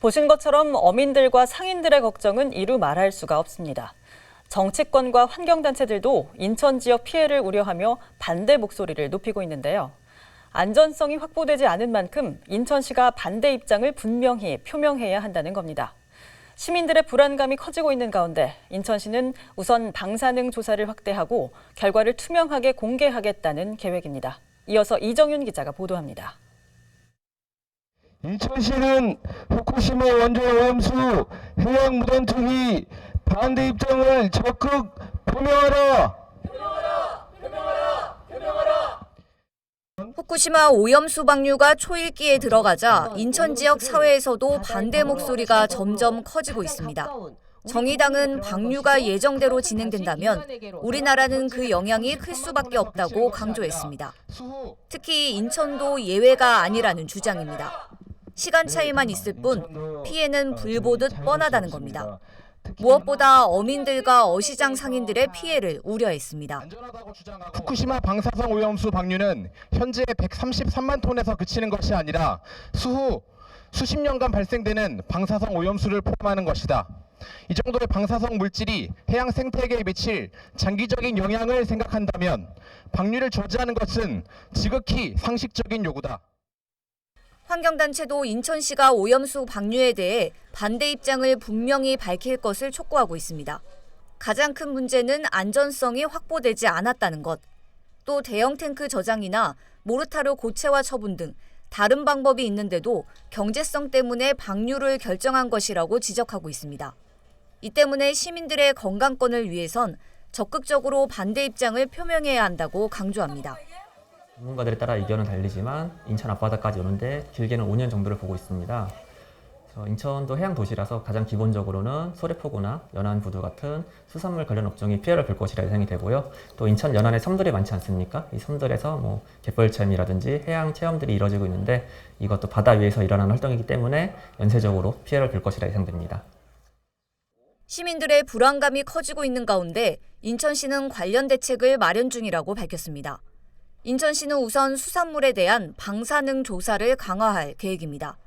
보신 것처럼 어민들과 상인들의 걱정은 이루 말할 수가 없습니다. 정치권과 환경단체들도 인천 지역 피해를 우려하며 반대 목소리를 높이고 있는데요. 안전성이 확보되지 않은 만큼 인천시가 반대 입장을 분명히 표명해야 한다는 겁니다. 시민들의 불안감이 커지고 있는 가운데 인천시는 우선 방사능 조사를 확대하고 결과를 투명하게 공개하겠다는 계획입니다. 이어서 이정윤 기자가 보도합니다. 인천시는 후쿠시마 원전 오염수 해양 무단 투기 반대 입장을 적극 표명하라. 후쿠시마 오염수 방류가 초일기에 들어가자 인천 지역 사회에서도 반대 목소리가 점점 커지고 있습니다. 정의당은 방류가 예정대로 진행된다면 우리나라는 그 영향이 클 수밖에 없다고 강조했습니다. 특히 인천도 예외가 아니라는 주장입니다. 시간 차이만 있을 뿐 피해는 불보듯 뻔하다는 겁니다. 무엇보다 어민들과 어시장 상인들의 피해를 우려했습니다. 후쿠시마 방사성 오염수 방류는 현재 133만 톤에서 그치는 것이 아니라 수후 수십 년간 발생되는 방사성 오염수를 포함하는 것이다. 이 정도의 방사성 물질이 해양 생태계에 미칠 장기적인 영향을 생각한다면 방류를 저지하는 것은 지극히 상식적인 요구다. 환경단체도 인천시가 오염수 방류에 대해 반대 입장을 분명히 밝힐 것을 촉구하고 있습니다. 가장 큰 문제는 안전성이 확보되지 않았다는 것, 또 대형 탱크 저장이나 모르타르 고체화 처분 등 다른 방법이 있는데도 경제성 때문에 방류를 결정한 것이라고 지적하고 있습니다. 이 때문에 시민들의 건강권을 위해선 적극적으로 반대 입장을 표명해야 한다고 강조합니다. 전문가들에 따라 의견은 달리지만 인천 앞바다까지 오는데 길게는 5년 정도를 보고 있습니다. 인천도 해양 도시라서 가장 기본적으로는 소래포구나 연안 부두 같은 수산물 관련 업종이 피해를 볼 것이라 예상이 되고요. 또 인천 연안에 섬들이 많지 않습니까? 이 섬들에서 뭐 갯벌 체험이라든지 해양 체험들이 이뤄지고 있는데 이것도 바다 위에서 일어나는 활동이기 때문에 연쇄적으로 피해를 볼 것이라 예상됩니다. 시민들의 불안감이 커지고 있는 가운데 인천시는 관련 대책을 마련 중이라고 밝혔습니다. 인천시는 우선 수산물에 대한 방사능 조사를 강화할 계획입니다.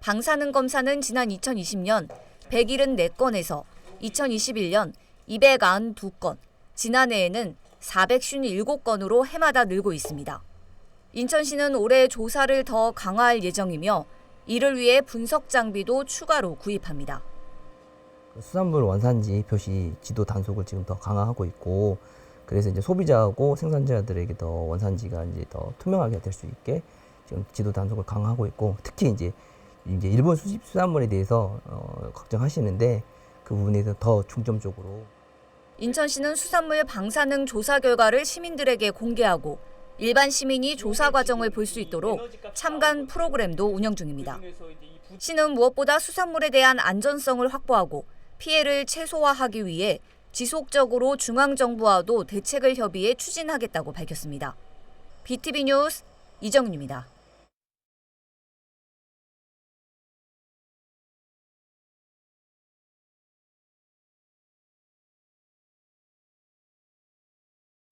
방사능 검사는 지난 2020년 174건에서 2021년 292건, 지난해에는 457건으로 해마다 늘고 있습니다. 인천시는 올해 조사를 더 강화할 예정이며 이를 위해 분석 장비도 추가로 구입합니다. 수산물 원산지 표시 지도 단속을 지금 더 강화하고 있고 그래서 이제 소비자하고 생산자들에게 더 원산지가 이제 더 투명하게 될 수 있게 지금 지도 단속을 강화하고 있고 특히 이제 이제 일본 수입 수산물에 대해서 어, 걱정하시는데 그 부분에 대해서 더 중점적으로 인천시는 수산물 방사능 조사 결과를 시민들에게 공개하고 일반 시민이 조사 과정을 볼 수 있도록 참관 프로그램도 운영 중입니다. 시는 무엇보다 수산물에 대한 안전성을 확보하고 피해를 최소화하기 위해 지속적으로 중앙정부와도 대책을 협의해 추진하겠다고 밝혔습니다. BTV 뉴스 이정윤입니다.